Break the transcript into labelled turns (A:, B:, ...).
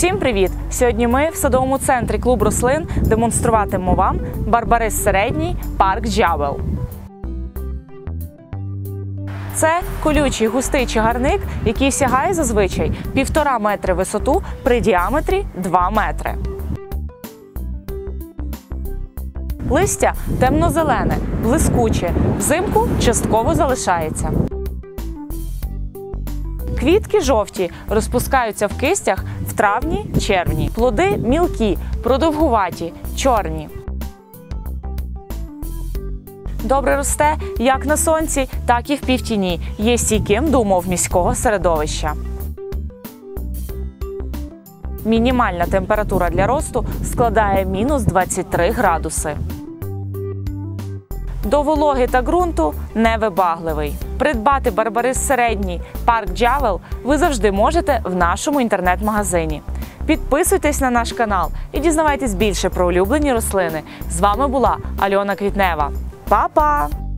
A: Всім привіт! Сьогодні ми в садовому центрі клуб рослин демонструватимемо вам барбарис середній парк Джавел. Це колючий густий чагарник, який сягає зазвичай півтора метри висоту при діаметрі 2 метри. Листя темно-зелене, блискуче, взимку частково залишається. Квітки жовті розпускаються в кистях в травні-червні. Плоди мілкі, продовгуваті, чорні. Добре росте як на сонці, так і в півтіні. Є стійким до умов міського середовища. Мінімальна температура для росту складає мінус 23 градуси. До вологи та ґрунту невибагливий. Придбати барбарис середній парк Джавел ви завжди можете в нашому інтернет-магазині. Підписуйтесь на наш канал і дізнавайтесь більше про улюблені рослини. З вами була Альона Квітнева. Па-па!